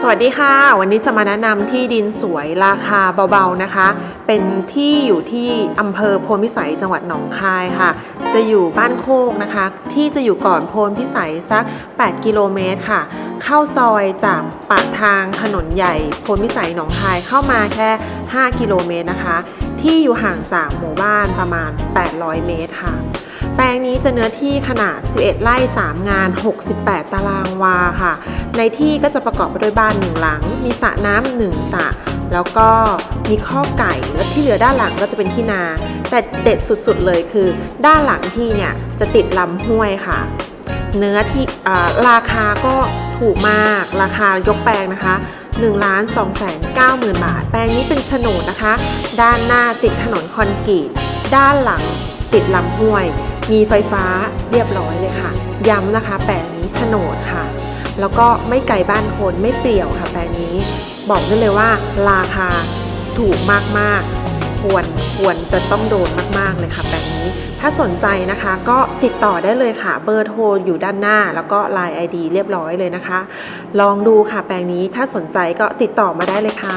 สวัสดีค่ะ วันนี้จะมาแนะนำที่ดินสวยราคาเบาๆนะคะ เป็นที่อยู่ที่อำเภอโพนพิสัยจังหวัดหนองคายค่ะ จะอยู่บ้านโคกนะคะ ที่จะอยู่ก่อนโพนพิสัยสัก 8 กิโลเมตรค่ะ เข้าซอยจากปากทางถนนใหญ่โพนพิสัยหนองคายเข้ามาแค่ 5 กิโลเมตรนะคะ ที่อยู่ห่างจากหมู่บ้านประมาณ 800 เมตรค่ะ แปลงนี้จะเนื้อที่ขนาด 11 ไร่ 3 งาน 68 ตารางวาค่ะ ในที่ก็จะประกอบไปด้วยบ้านหนึ่งหลัง มีสระน้ำหนึ่งสระแล้วก็มีข้อกไก่แล้วที่เหลือด้านหลังก็จะเป็นที่นา แต่เด็ดสุดๆเลยคือ ด้านหลังที่เนี่ยจะติดลำห้วยค่ะ เนื้อที่ราคาก็ถูกมากราคายกแปลงนะคะ1ล้าน2แสน9หมื่นบาท แปลงนี้เป็นโฉนดนะคะ ด้านหน้าติดถนนคอนกรีต ด้านหลังติดลำห้วย มีไฟฟ้าเรียบร้อยเลยค่ะ ย้ำนะคะแปลงนี้โฉนดค่ะ แล้วก็ไม่ไกลบ้านคนไม่เปรี่ยวค่ะแปลงนี้ บอกได้เลยว่าราคาถูกมากๆ ควรควรจะต้องโดนมากๆเลยค่ะแปลงนี้ ถ้าสนใจนะคะก็ติดต่อได้เลยค่ะ เบอร์โทรอยู่ด้านหน้า แล้วก็ Line ID เรียบร้อยเลยนะคะ ลองดูค่ะแปลงนี้ถ้าสนใจก็ติดต่อมาได้เลยค่ะ